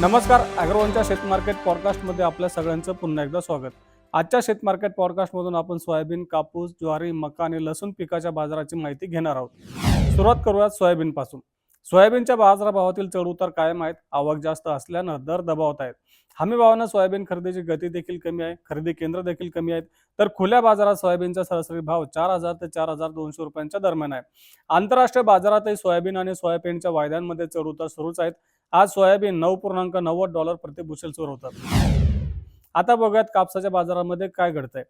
नमस्कार अॅग्रोवनच्या शेत मार्केट पॉडकास्टमध्ये आपल्या सगळ्यांचं पुन्हा एकदा स्वागत. आजच्या शेत मार्केट पॉडकास्टमधून आपण सोयाबीन कापूस ज्वारी मका आणि लसूण पिकाच्या बाजाराची माहिती घेणार आहोत. सुरुवात करूयात सोयाबीनपासून. सोयाबीनच्या बाजारभावातील चढउतार कायम आहेत. आवक जास्त असल्यानं दर दबावत आहेत. हमी भावानं सोयाबीन खरेदीची गती देखील कमी आहे. खरेदी केंद्र देखील कमी आहेत. तर खुल्या बाजारात सोयाबीनचा सरासरी भाव चार हजार ते चार हजार दोनशे रुपयांच्या दरम्यान आहे. आंतरराष्ट्रीय बाजारातही सोयाबीन आणि सोयाबीनच्या वायद्यांमध्ये चढउतार सुरूच आहेत. आज सोयाबीन नऊ पूर्णांक नव्वद डॉलर प्रति बुशेलवर होतात. आता बघूयात कापसाच्या बाजारामध्ये काय घडतंय.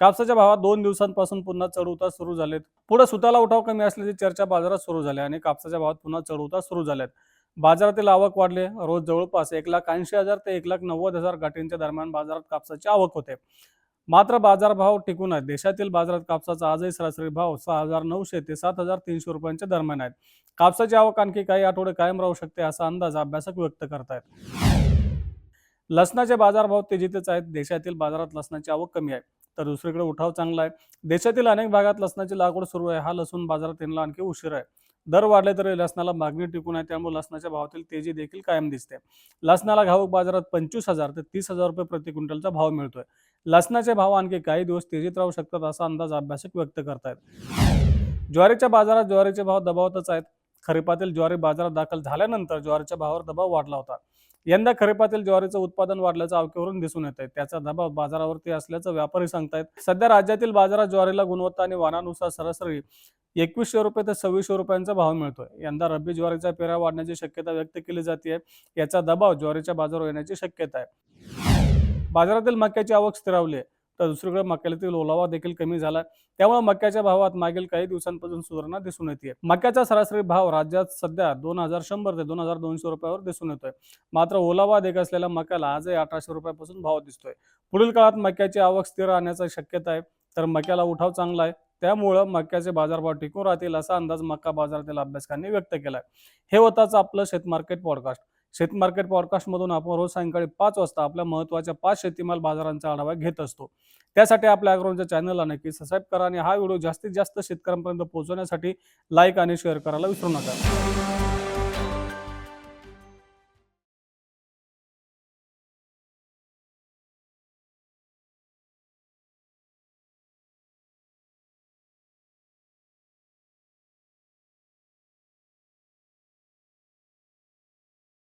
कापसाच्या भावात दोन दिवसांपासून पुन्हा चढउतार सुरू झालेत. पुढे सुताला उठाव कमी असल्याची चर्चा बाजारात सुरू झाली आणि कापसाच्या भावात पुन्हा चढउतार सुरू झालेत. बाजारातील आवक वाढले. रोज जवळपास एक लाख ऐंशी हजार ते एक लाख नव्वद हजार गाठींच्या दरम्यान बाजारात कापसाची आवक होते. मात्र बाजारभाव टिकून आहेत. देशातील बाजारात कापसाचा आजही सरासरी भाव सहा हजार नऊशे ते सात हजार तीनशे रुपयांच्या दरम्यान आहेत. कापसाची आवक आणखी काही आठवडे कायम राहू शकते असा अंदाज अभ्यासक व्यक्त करतायत. लसणाचे बाजारभाव तेजीतच आहेत. देशातील बाजारात लसणाची आवक कमी आहे. तर दुसरीकडे उठाव चांगला आहे. देशातील अनेक भागात लसणाची लागवड सुरू आहे. हा लसूण बाजारात येण्याला आणखी उशीर आहे. दर वाढले तरी लसणाला मागणी टिकून आहे. त्यामुळे लसणाच्या भावातील तेजी देखील कायम दिसते. लसणाला घाऊक बाजारात पंचवीस हजार ते तीस हजार रुपये प्रति क्विंटलचा भाव मिळतोय. लसणाचे भाव आणखी काही दिवस तेजीत राहू शकतात असा अंदाज अभ्यासक व्यक्त करतायत. ज्वारीच्या बाजारात ज्वारीचे भाव दबावतच आहेत. खरीपातील ज्वारी बाजारात दाखल झाल्यानंतर ज्वारीच्या भावावर दबाव वाढला होता. यंदा खरीपातील ज्वारीचं उत्पादन वाढल्याचं अवकेवरून दिसून येत आहे त्याचा दबाव बाजारावरती असल्याचं व्यापारी सांगतायत. सध्या राज्यातील बाजारात ज्वारीला गुणवत्ता आणि वाणानुसार सरासरी एकवीसशे रुपये ते सव्वीसशे रुपयांचा भाव मिळतोय. यंदा रब्बी ज्वारीचा पेरा वाढण्याची शक्यता व्यक्त केली जाते याचा दबाव ज्वारीच्या बाजारावर येण्याची शक्यता आहे. बाजारातील मक्याची आवक स्थिरावली आहे. तर दुसरीकडे मक्यातील ओलावा देखील कमी झाला. त्यामुळे मक्याच्या भावात मागील काही दिवसांपासून सुधारणा दिसून येते मक्याचा सरासरी भाव राज्यात सध्या दोन हजार शंभर ते दोन हजार दोनशे रुपयावर दिसून येतोय. मात्र ओलावा देख असलेल्या मक्याला आजही अठराशे रुपयापासून भाव दिसतोय. पुढील काळात मक्याची आवक स्थिर राहण्याची शक्यता आहे. तर मक्याला उठाव चांगला आहे. त्यामुळं मक्याचे बाजारभाव टिकून राहतील असा अंदाज मक्का बाजारातील अभ्यासकांनी व्यक्त केलाय. हे होताच आपलं शेत मार्केट पॉडकास्ट. शेत मार्केट पॉडकास्टमधून आपण रोज सायंकाळी पाच वाजता आपल्या महत्त्वाच्या पाच शेतीमाल बाजारांचा आढावा घेत असतो. त्यासाठी आपल्या अग्रोनच्या चॅनलला नक्की सबस्क्राईब करा आणि हा व्हिडिओ जास्तीत जास्त शेतकऱ्यांपर्यंत पोहोचवण्यासाठी लाईक आणि शेअर करायला विसरू नका.